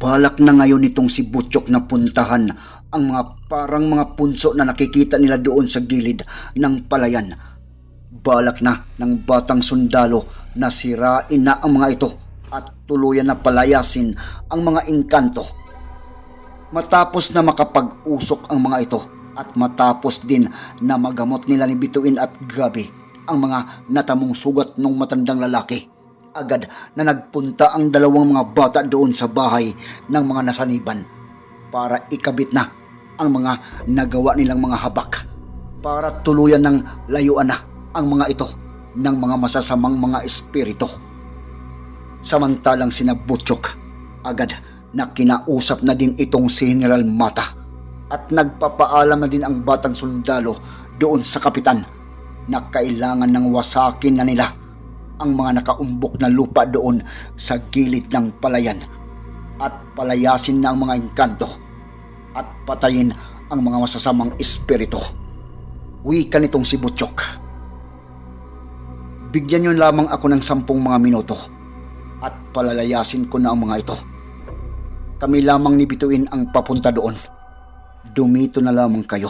Balak na ngayon itong si Butchok na puntahan ang mga parang mga punso na nakikita nila doon sa gilid ng palayan. Balak na ng batang sundalo na sirain na ang mga ito at tuluyan na palayasin ang mga engkanto. Matapos na makapag-usok ang mga ito at matapos din na magamot nila ni Bituin at Gabi ang mga natamong sugat ng matandang lalaki. Agad na nagpunta ang dalawang mga bata doon sa bahay ng mga nasaniban para ikabit na ang mga nagawa nilang mga habak para tuluyan ng layuan na ang mga ito ng mga masasamang mga espiritu. Samantalang sina Butchok, agad na kinausap na din itong si General Mata at nagpapaalam na din ang batang sundalo doon sa kapitan na kailangan ng wasakin na nila ang mga nakaumbok na lupa doon sa gilid ng palayan at palayasin na ang mga engkanto at patayin ang mga masasamang espiritu. Wika nitong si Butchok. Bigyan niyo lamang ako ng sampung mga minuto at palalayasin ko na ang mga ito. Kami lamang ni Bituin ang papunta doon. Dumito na lamang kayo.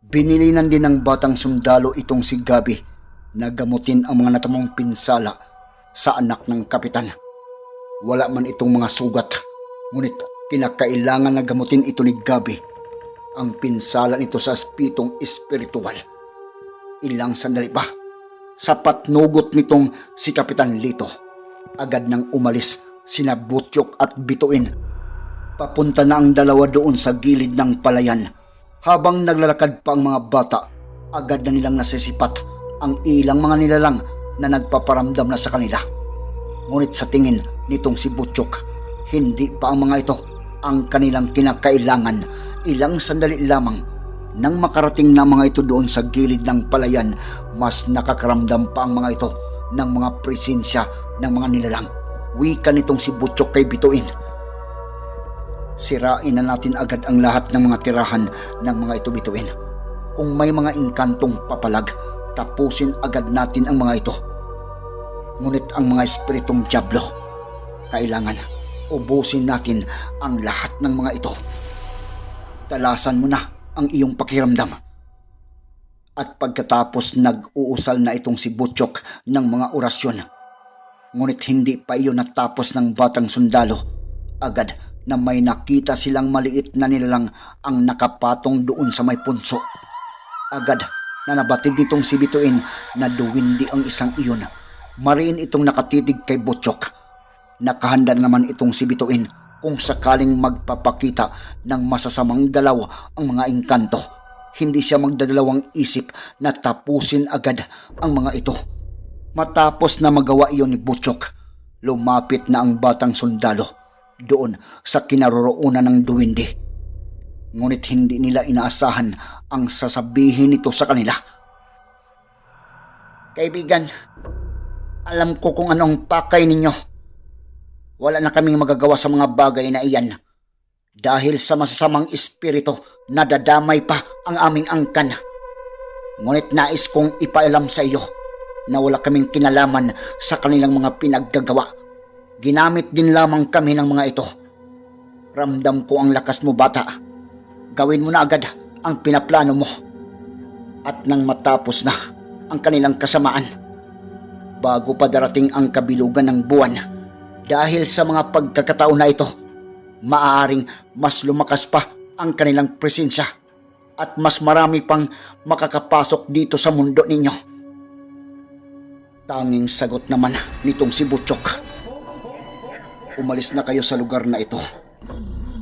Binilinan din ng batang sundalo itong si Gabi na gamutin ang mga natamong pinsala sa anak ng kapitan. Wala man itong mga sugat, ngunit kinakailangan na gamutin ito ni Gabi ang pinsala nito sa aspitong espiritual. Ilang sandali pa, sapat nugot nitong si Kapitan Lito. Agad nang umalis sina Butchok at Bituin. Papunta na ang dalawa doon sa gilid ng palayan. Habang naglalakad pa ang mga bata, agad na nilang nasisipat ang ilang mga nilalang na nagpaparamdam na sa kanila. Ngunit sa tingin nitong si Butchok, hindi pa ang mga ito ang kanilang kinakailangan. Ilang sandali lamang nang makarating na mga ito doon sa gilid ng palayan, mas nakakaramdam pa ang mga ito ng mga presensya ng mga nilalang. Wika nitong si Butchok kay Bituin. Sirain na natin agad ang lahat ng mga tirahan ng mga ito bituin. Kung may mga inkantong papalag, tapusin agad natin ang mga ito. Ngunit ang mga espiritong Diablo, kailangan ubusin natin ang lahat ng mga ito. Talasan mo na ang iyong pakiramdam. At pagkatapos nag-uusal na itong si Butchok ng mga orasyon. Ngunit hindi pa iyon natapos ng batang sundalo. Agad na may nakita silang maliit na nilalang ang nakapatong doon sa may punso. Agad na nabatid nitong si Bituin na duwindi ang isang iyon. Mariin itong nakatitig kay Butchok. Nakahanda naman itong si Bituin kung sakaling magpapakita ng masasamang galaw ang mga engkanto. Hindi siya magdadalawang isip na tapusin agad ang mga ito. Matapos na magawa iyon ni Butchok, lumapit na ang batang sundalo doon sa kinaroroonan ng duwindi. Ngunit hindi nila inaasahan ang sasabihin nito sa kanila. Kaibigan, alam ko kung anong pakay ninyo. Wala na kaming magagawa sa mga bagay na iyan. Dahil sa masasamang espiritu, nadadamay pa ang aming angkan. Ngunit nais kong ipaalam sa iyo na wala kaming kinalaman sa kanilang mga pinaggagawa. Ginamit din lamang kami ng mga ito. Ramdam ko ang lakas mo bata. Gawin mo na agad ang pinaplano mo. At nang matapos na ang kanilang kasamaan, bago pa darating ang kabilugan ng buwan, dahil sa mga pagkakataon na ito, maaaring mas lumakas pa ang kanilang presensya at mas marami pang makakapasok dito sa mundo ninyo. Tanging sagot naman nitong si Butchok. Umalis na kayo sa lugar na ito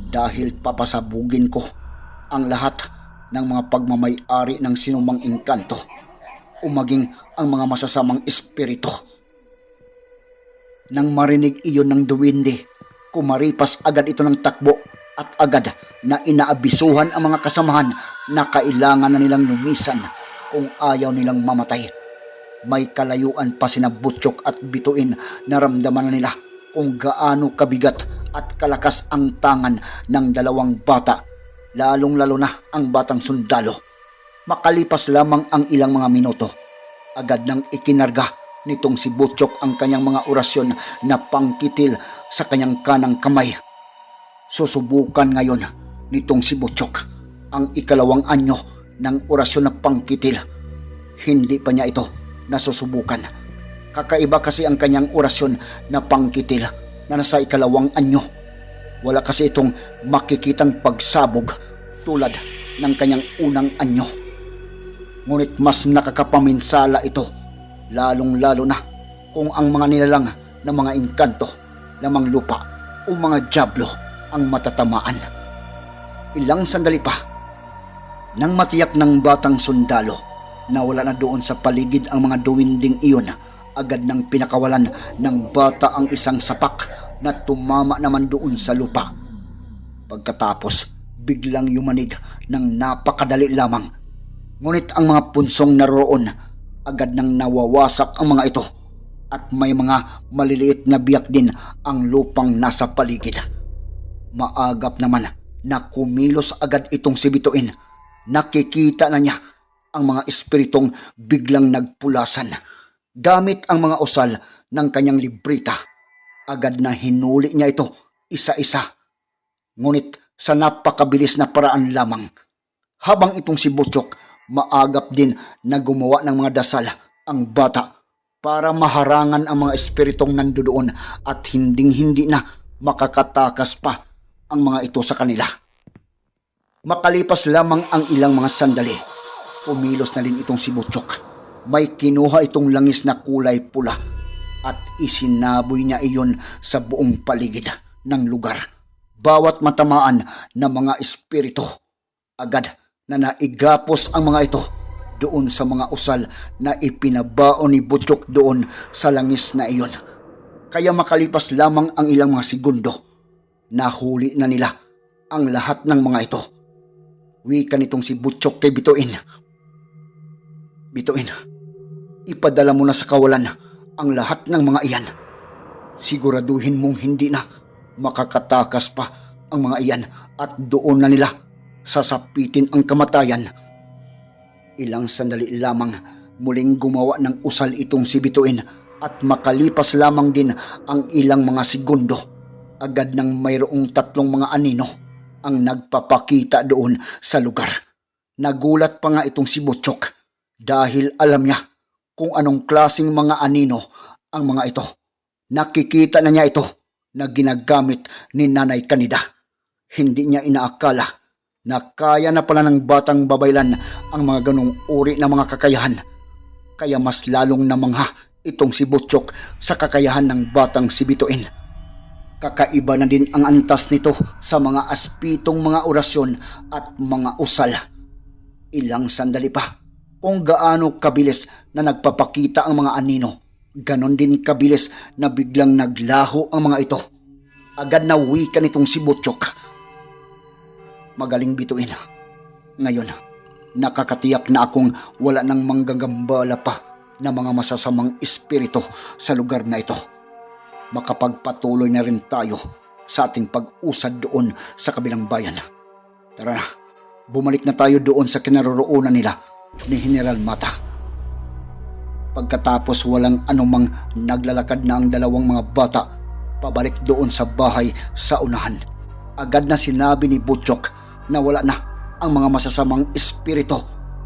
dahil papasabugin ko ang lahat ng mga pagmamay-ari ng sinumang engkanto o maging ang mga masasamang espiritu. Nang marinig iyon ng duwindi, kumaripas agad ito ng takbo at agad na inaabisuhan ang mga kasamahan na kailangan na nilang lumisan kung ayaw nilang mamatay. May kalayuan pa sina Butchok at Bituin na ramdaman na nila kung gaano kabigat at kalakas ang tangan ng dalawang bata, lalong-lalo na ang batang sundalo. Makalipas lamang ang ilang mga minuto, agad nang ikinarga nitong si Butchok ang kanyang mga orasyon na pangkitil sa kanyang kanang kamay. Susubukan ngayon nitong si Butchok ang ikalawang anyo ng orasyon na pangkitil. Hindi pa niya ito nasusubukan. Kakaiba kasi ang kanyang orasyon na pangkitil na nasa ikalawang anyo. Wala kasi itong makikitang pagsabog tulad ng kanyang unang anyo. Ngunit mas nakakapaminsala ito, lalong-lalo na kung ang mga nilalang ng mga engkanto, lamang lupa o mga jablo ang matatamaan. Ilang sandali pa, nang matiyak ng batang sundalo na wala na doon sa paligid ang mga duwinding iyon, agad nang pinakawalan ng bata ang isang sapak na tumama naman doon sa lupa. Pagkatapos, biglang yumanig ng napakadali lamang. Ngunit ang mga punsong naroon, agad nang nawawasak ang mga ito at may mga maliliit na biyak din ang lupang nasa paligid. Maagap naman na kumilos agad itong si Bituin. Nakikita na niya ang mga espiritong biglang nagpulasan. Gamit ang mga usal ng kanyang librita, agad na hinuli niya ito isa-isa. Ngunit sa napakabilis na paraan lamang, habang itong si Butchok maagap din na gumawa ng mga dasal ang bata para maharangan ang mga espiritong nandoon at hinding-hindi na makakatakas pa ang mga ito sa kanila. Makalipas lamang ang ilang mga sandali, pumilos na din itong si Butchok. May kinuha itong langis na kulay pula at isinaboy niya iyon sa buong paligid ng lugar. Bawat matamaan ng mga espiritu, agad na naigapos ang mga ito doon sa mga usal na ipinabaon ni Butchok doon sa langis na iyon. Kaya makalipas lamang ang ilang mga segundo, nahuli na nila ang lahat ng mga ito. Wika nitong si Butchok kay Bituin. Bituin, ipadala mo na sa kawalan ang lahat ng mga iyan. Siguraduhin mong hindi na makakatakas pa ang mga iyan at doon na nila sasapitin ang kamatayan. Ilang sandali lamang muling gumawa ng usal itong si Bituin at makalipas lamang din ang ilang mga segundo. Agad nang mayroong tatlong mga anino ang nagpapakita doon sa lugar. Nagulat pa nga itong si Butchok dahil alam niya kung anong klasing mga anino ang mga ito. Nakikita na niya ito na ginagamit ni Nanay Kanida. Hindi niya inaakala na kaya na pala ng batang babaylan ang mga ganong uri ng mga kakayahan. Kaya mas lalong namangha itong si Butchok sa kakayahan ng batang si Bituin. Kakaiba na din ang antas nito sa mga aspitong mga orasyon at mga usal. Ilang sandali pa kung gaano kabilis na nagpapakita ang mga anino. Ganon din kabilis na biglang naglaho ang mga ito. Agad na wika nitong si Butchok. Magaling bituin. Ngayon, nakakatiyak na akong wala nang manggagambala pa na mga masasamang espiritu sa lugar na ito. Makapagpatuloy na rin tayo sa ating pag-usad doon sa kabilang bayan. Tara na, bumalik na tayo doon sa kinaroroonan nila ni General Mata. Pagkatapos walang anumang naglalakad na ang dalawang mga bata pabalik doon sa bahay sa unahan. Agad na sinabi ni Butchok na wala na ang mga masasamang espiritu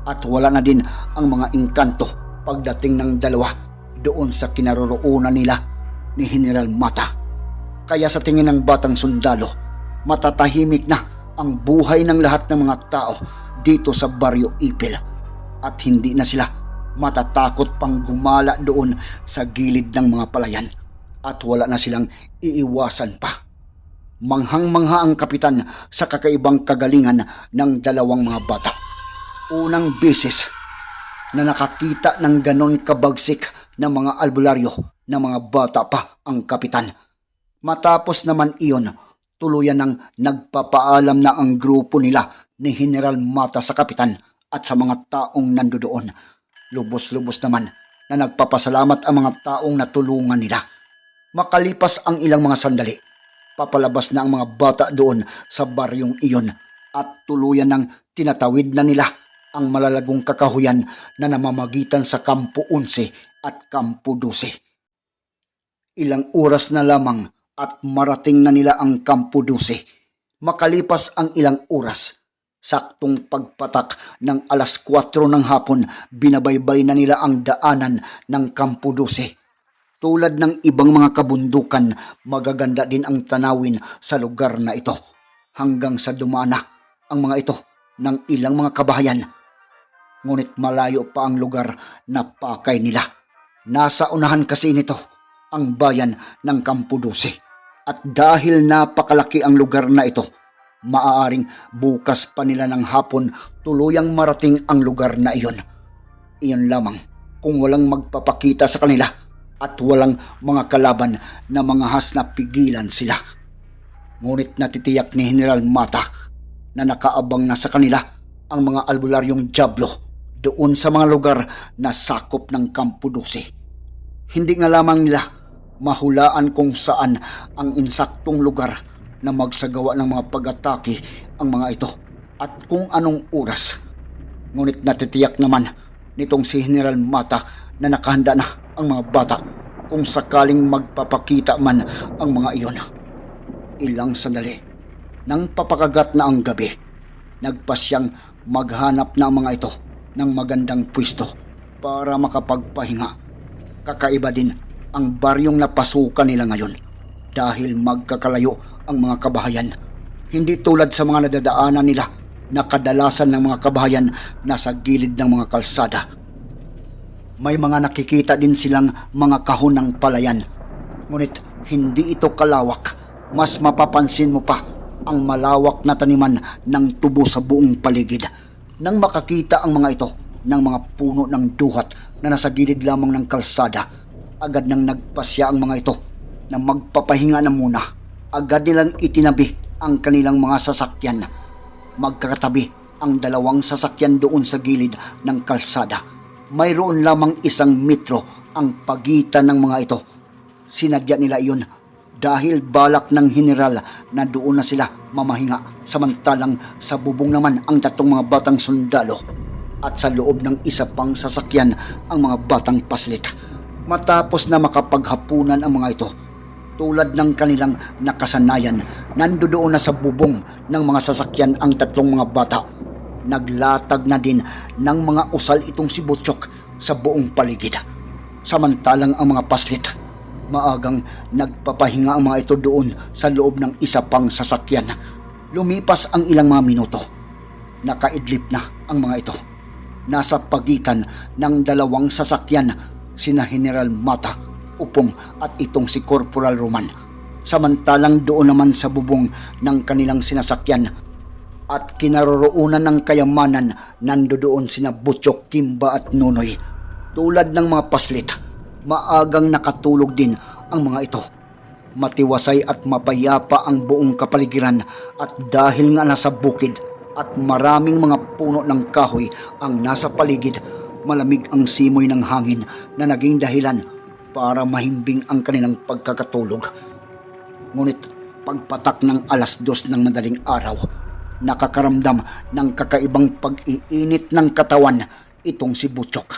at wala na din ang mga engkanto pagdating ng dalawa doon sa kinaroroonan nila ni General Mata. Kaya sa tingin ng batang sundalo, matatahimik na ang buhay ng lahat ng mga tao dito sa Baryo Ipil at hindi na sila matatakot pang gumala doon sa gilid ng mga palayan at wala na silang iiwasan pa. Manghang-mangha ang kapitan sa kakaibang kagalingan ng dalawang mga bata. Unang beses na nakakita ng ganon kabagsik ng mga albularyo ng mga bata pa ang kapitan. Matapos naman iyon, tuluyan ng nagpapaalam na ang grupo nila ni General Mata sa kapitan at sa mga taong nandoon. Lubos-lubos naman na nagpapasalamat ang mga taong natulungan nila. Makalipas ang ilang mga sandali, papalabas na ang mga bata doon sa baryong iyon at tuluyan ng tinatawid na nila ang malalagong kakahuyan na namamagitan sa Kampo 11 at Kampo 12. Ilang oras na lamang at marating na nila ang Kampo 12. Makalipas ang ilang oras, saktong pagpatak ng alas 4 ng hapon, binabaybay na nila ang daanan ng Kampo 12. Tulad ng ibang mga kabundukan, magaganda din ang tanawin sa lugar na ito hanggang sa dumana ang mga ito ng ilang mga kabahayan. Ngunit malayo pa ang lugar na pakay nila. Nasa unahan kasi nito ang bayan ng Kampuduse. At dahil napakalaki ang lugar na ito, maaaring bukas pa nila ng hapon tuluyang marating ang lugar na iyon. Iyon lamang kung walang magpapakita sa kanila at walang mga kalaban na mga has na pigilan sila. Ngunit natitiyak ni General Mata na nakaabang na sa kanila ang mga albularyong Diablo doon sa mga lugar na sakop ng Kampo 12. Hindi nga lamang nila mahulaan kung saan ang insaktong lugar na magsagawa ng mga pag-atake ang mga ito at kung anong oras. Ngunit natitiyak naman nitong si General Mata na nakahanda na ang mga bata kung sakaling magpapakita man ang mga iyon. Ilang sandali, nang papakagat na ang gabi, nagpasyang maghanap na ang mga ito ng magandang pwesto para makapagpahinga. Kakaiba din ang baryong napasukan nila ngayon dahil magkakalayo ang mga kabahayan. Hindi tulad sa mga nadadaanan nila na kadalasan ng mga kabahayan nasa gilid ng mga kalsada. May mga nakikita din silang mga kahon ng palayan. Ngunit hindi ito kalawak. Mas mapapansin mo pa ang malawak na taniman ng tubo sa buong paligid. Nang makakita ang mga ito ng mga puno ng duhat na nasa gilid lamang ng kalsada, agad nang nagpasya ang mga ito na magpapahinga na muna. Agad nilang itinabi ang kanilang mga sasakyan. Magkakatabi ang dalawang sasakyan doon sa gilid ng kalsada. Mayroon lamang isang metro ang pagitan ng mga ito. Sinadya nila iyon dahil balak ng general na doon na sila mamahinga samantalang sa bubong naman ang tatlong mga batang sundalo at sa loob ng isa pang sasakyan ang mga batang paslit. Matapos na makapaghapunan ang mga ito, tulad ng kanilang nakasanayan, nandoon na sa bubong ng mga sasakyan ang tatlong mga bata. Naglatag na din ng mga usal itong si Butchok sa buong paligid. Samantalang ang mga paslit, maagang nagpapahinga ang mga ito doon sa loob ng isa pang sasakyan. Lumipas ang ilang mga minuto. Nakaidlip na ang mga ito. Nasa pagitan ng dalawang sasakyan sina General Mata, Upong at itong si Corporal Roman. Samantalang doon naman sa bubong ng kanilang sinasakyan at kinaroroonan ng kayamanan nandoon sina Butchok, Kimba at Nunoy. Tulad ng mga paslit, maagang nakatulog din ang mga ito. Matiwasay at mapayapa ang buong kapaligiran at dahil nga nasa bukid at maraming mga puno ng kahoy ang nasa paligid, malamig ang simoy ng hangin na naging dahilan para mahimbing ang kanilang pagkakatulog. Ngunit pagpatak ng alas dos ng madaling araw, nakakaramdam ng kakaibang pag-iinit ng katawan itong si Butchok.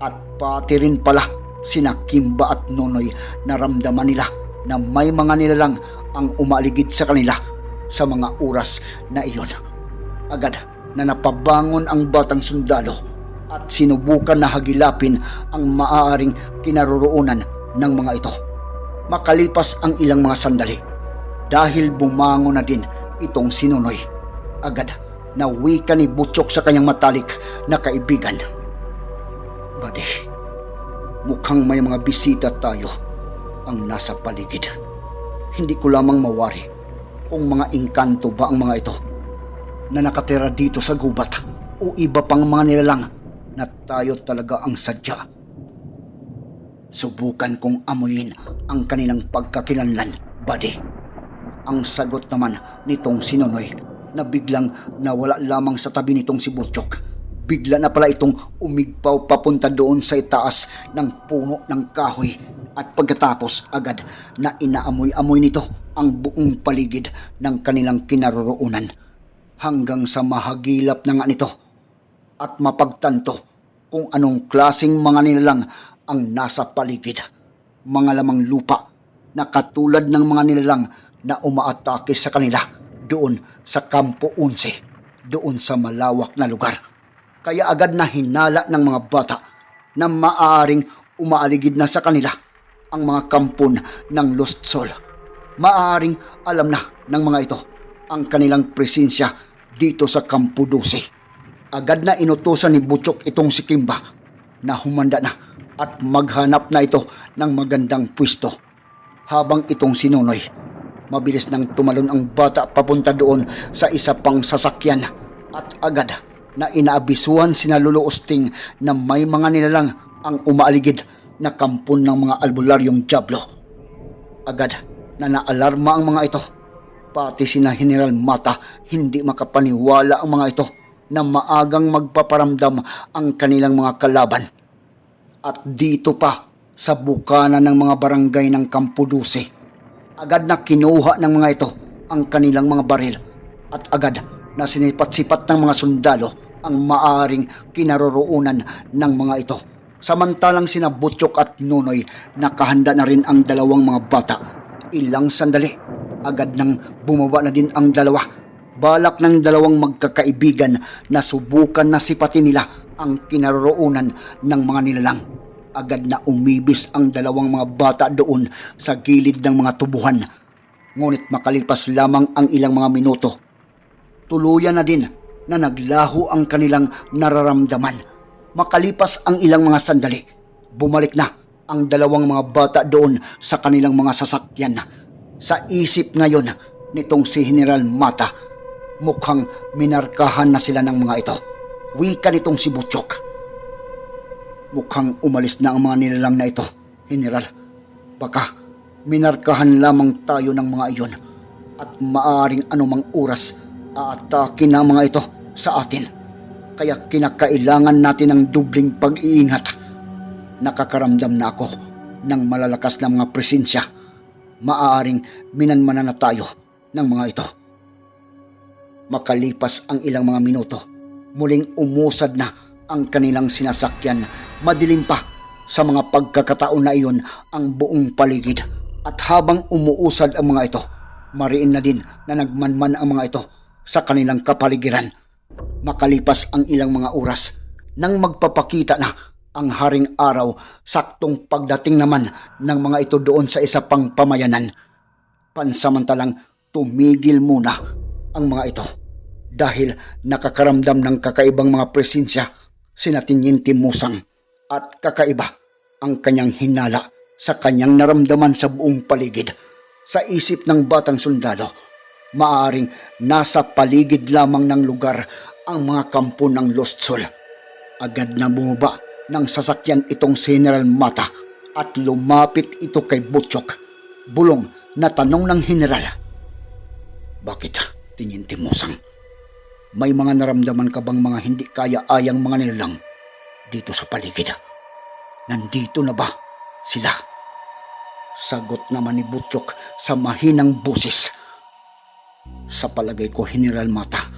At pati rin pala sina Kimba at Nonoy naramdaman nila na may mga nilalang ang umaligid sa kanila sa mga oras na iyon. Agad na napabangon ang batang sundalo at sinubukan na hagilapin ang maaaring kinaroroonan ng mga ito. Makalipas ang ilang mga sandali, dahil bumango na din itong sinunoy. Agad na wika ni Butchok sa kanyang matalik na kaibigan. Bade, mukhang may mga bisita tayo ang nasa paligid. Hindi ko lamang mawari kung mga engkanto ba ang mga ito na nakatira dito sa gubat o iba pang mga nilalang na tayo talaga ang sadya. Subukan kong amuyin ang kanilang pagkakilanlan, buddy. Ang sagot naman nitong sinunoy na biglang nawala lamang sa tabi nitong si Butchok. Bigla na pala itong umigpaw papunta doon sa itaas ng puno ng kahoy at pagkatapos agad na inaamoy-amoy nito ang buong paligid ng kanilang kinaroroonan hanggang sa mahagilap na nga nito at mapagtanto kung anong klasing mga nilalang ang nasa paligid. Mga lamang lupa na katulad ng mga nilalang na umaatake sa kanila doon sa Kampo 11, doon sa malawak na lugar. Kaya agad na hinala ng mga bata na maaaring umaaligid na sa kanila ang mga kampon ng Lost Soul. Maaaring alam na ng mga ito ang kanilang presensya dito sa Kampo 12. Agad na inutusan ni Butchok itong si Kimba na humanda na at maghanap na ito ng magandang pwesto. Habang itong sinunoy, mabilis nang tumalon ang bata papunta doon sa isa pang sasakyan at agad na inaabisuhan sina Lolo Usting na may mga nilalang ang umaaligid na kampon ng mga albularyong Diablo. Agad na naalarma ang mga ito. Pati sina General Mata hindi makapaniwala ang mga ito na maagang magpaparamdam ang kanilang mga kalaban. At dito pa sa bukana ng mga barangay ng Kampuduse, agad na kinuha ng mga ito ang kanilang mga baril at agad na sinipat-sipat ng mga sundalo ang maaring kinaroroonan ng mga ito. Samantalang sina Butchok at Nunoy nakahanda na rin ang dalawang mga bata. Ilang sandali, agad nang bumaba na din ang dalawa. Balak ng dalawang magkakaibigan na subukan na sipatin nila ang kinaroroonan ng mga nilalang. Agad na umibis ang dalawang mga bata doon sa gilid ng mga tubuhan. Ngunit makalipas lamang ang ilang mga minuto, tuluyan na din na naglaho ang kanilang nararamdaman. Makalipas ang ilang mga sandali, bumalik na ang dalawang mga bata doon sa kanilang mga sasakyan. Sa isip ngayon nitong si General Mata, mukhang minarkahan na sila ng mga ito. Wika nitong si Butchok. Mukhang umalis na ang mga nilalang na ito, General. Baka minarkahan lamang tayo ng mga iyon at maaring anumang oras aatake na mga ito sa atin. Kaya kinakailangan natin ng dubling pag-iingat. Nakakaramdam na ako ng malalakas na mga presensya. Maaring minanmanan na tayo ng mga ito. Makalipas ang ilang mga minuto, muling umusad na ang kanilang sinasakyan. Madilim pa sa mga pagkakataon na iyon ang buong paligid. At habang umuusad ang mga ito, mariin na din na nagmanman ang mga ito sa kanilang kapaligiran. Makalipas ang ilang mga oras, nang magpapakita na ang haring araw, saktong pagdating naman ng mga ito doon sa isa pang pamayanan. Pansamantalang tumigil muna ang mga ito dahil nakakaramdam ng kakaibang mga presensya sina Tinyente Musang at kakaiba ang kanyang hinala sa kanyang naramdaman sa buong paligid. Sa isip ng batang sundalo, maaring nasa paligid lamang ng lugar ang mga kampo ng Lost Soul. Agad na bumaba ng sasakyan itong General Mata at lumapit ito kay Butchok. Bulong na tanong ng General. Bakit, Tinyente Musang? May mga naramdaman ka bang mga hindi kaya-ayang mga nilalang dito sa paligid? Nandito na ba sila? Sagot naman ni Butchok sa mahinang busis. Sa palagay ko, General Mata,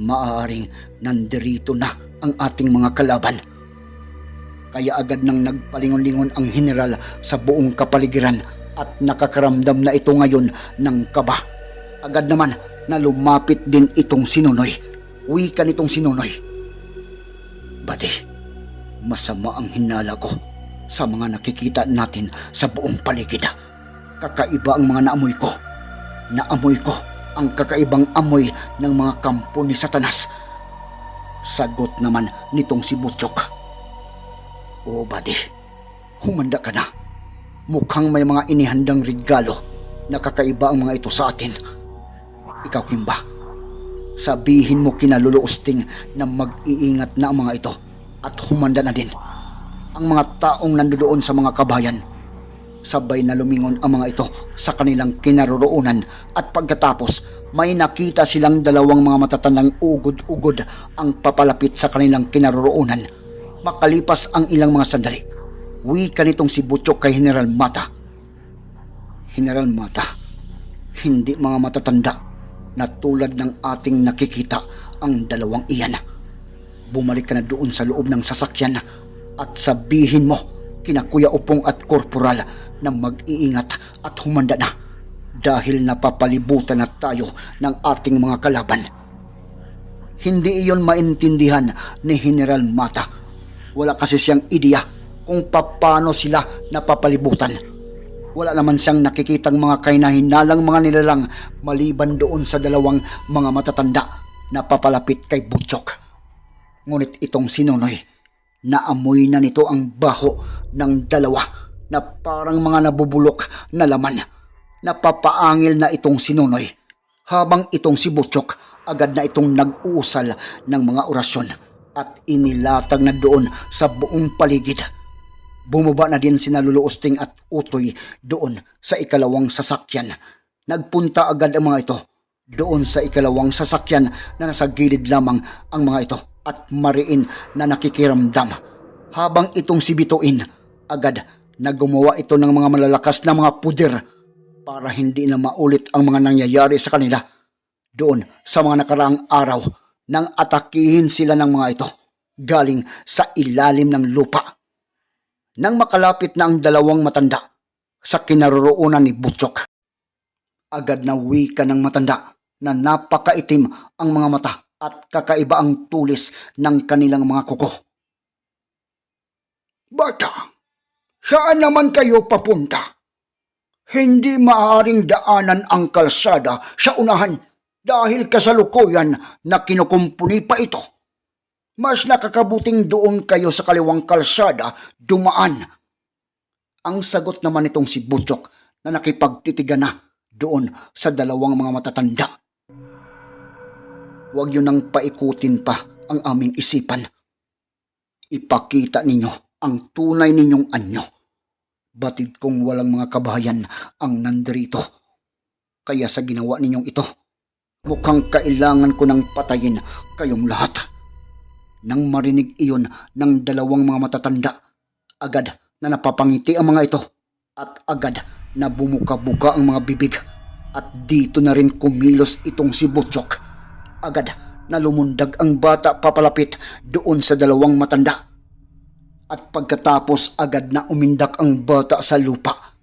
maaaring nandirito na ang ating mga kalaban. Kaya agad nang nagpalingon-lingon ang general sa buong kapaligiran at nakakaramdam na ito ngayon ng kaba. Agad naman na lumapit din itong sinunoy. Wika nitong sinunoy. Bade, masama ang hinala ko sa mga nakikita natin sa buong paligid. Kakaiba ang mga naamoy ko. Naamoy ko ang kakaibang amoy ng mga kampo ni Satanas. Sagot naman nitong si Butchok. O buddy, humanda ka na. Mukhang may mga inihandang regalo na kakaiba ang mga ito sa atin. Ikaw, Kimba, sabihin mo kinaluluosting na mag-iingat na ang mga ito at humanda na din. Ang mga taong nandoon sa mga kabayan, sabay na lumingon ang mga ito sa kanilang kinaroroonan at pagkatapos may nakita silang dalawang mga matatandang ugod-ugod ang papalapit sa kanilang kinaroroonan. Makalipas ang ilang mga sandali, wika nitong si Butchok kay General Mata. General Mata, hindi mga matatanda na tulad ng ating nakikita ang dalawang iyan. Bumalik ka na doon sa loob ng sasakyan at sabihin mo kina Kuya Upong at Korporal na mag-iingat at humanda na dahil napapalibutan na tayo ng ating mga kalaban. Hindi iyon maintindihan ni General Mata. Wala kasi siyang ideya kung paano sila napapalibutan. Wala naman siyang nakikitang mga kainahinalang mga nilalang maliban doon sa dalawang mga matatanda na papalapit kay Butchok. Ngunit itong sinunoy, naamoy na nito ang baho ng dalawa na parang mga nabubulok na laman. Napapaangil na itong sinunoy habang itong si Butchok agad na itong nag-uusal ng mga orasyon at inilatag na doon sa buong paligid. Bumaba na din sina Luluosting at Utoy doon sa ikalawang sasakyan. Nagpunta agad ang mga ito doon sa ikalawang sasakyan na nasa gilid lamang ang mga ito at mariin na nakikiramdam. Habang itong si Bituin, agad na gumawa ito ng mga malalakas na mga puder para hindi na maulit ang mga nangyayari sa kanila doon sa mga nakaraang araw nang atakihin sila ng mga ito galing sa ilalim ng lupa. Nang makalapit na ang dalawang matanda sa kinaroroonan ni Butchok, agad na wika ng matanda na napakaitim ang mga mata at kakaiba ang tulis ng kanilang mga kuko. Bata, saan naman kayo papunta? Hindi maaaring daanan ang kalsada sa unahan dahil kasalukuyan na kinukumpuni pa ito. Mas nakakabuting doon kayo sa kaliwang kalsada dumaan. Ang sagot naman nitong si Butchok na nakipagtitigan na doon sa dalawang mga matatanda. Huwag yun nang paikutin pa ang aming isipan. Ipakita ninyo ang tunay ninyong anyo. Batid kong walang mga kabayan ang nandirito. Kaya sa ginawa ninyong ito, mukhang kailangan ko nang patayin kayong lahat. Nang marinig iyon ng dalawang mga matatanda, agad na napapangiti ang mga ito at agad na bumuka-buka ang mga bibig at dito na rin kumilos itong si Butchok. Agad na lumundag ang bata papalapit doon sa dalawang matanda. At pagkatapos agad na umindak ang bata sa lupa.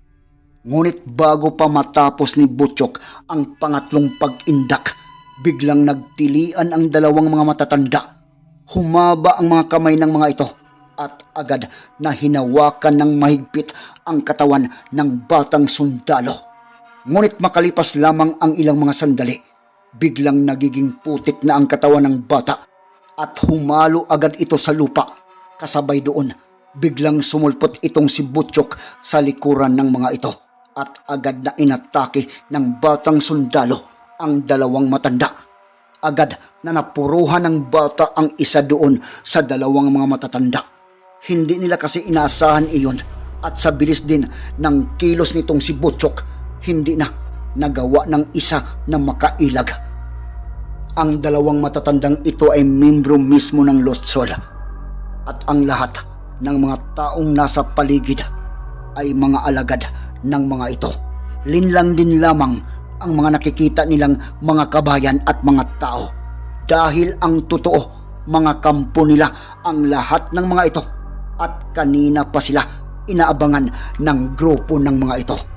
Ngunit bago pa matapos ni Butchok ang pangatlong pag-indak, biglang nagtilian ang dalawang mga matatanda. Humaba ang mga kamay ng mga ito at agad na hinawakan ng mahigpit ang katawan ng batang sundalo. Ngunit makalipas lamang ang ilang mga sandali, biglang nagiging putik na ang katawan ng bata at humalo agad ito sa lupa. Kasabay doon, biglang sumulpot itong si Butchok sa likuran ng mga ito at agad na inatake ng batang sundalo ang dalawang matanda agad na napuruhan ng bata ang isa doon sa dalawang mga matatanda. Hindi nila kasi inaasahan iyon at sa bilis din ng kilos nitong si Butchok, hindi na nagawa ng isa na makailag. Ang dalawang matatandang ito ay membro mismo ng Lost Soul at ang lahat ng mga taong nasa paligid ay mga alagad ng mga ito. Linlang din lamang ang mga nakikita nilang mga kabayan at mga tao. Dahil ang totoo, mga kampo nila ang lahat ng mga ito at kanina pa sila inaabangan ng grupo ng mga ito.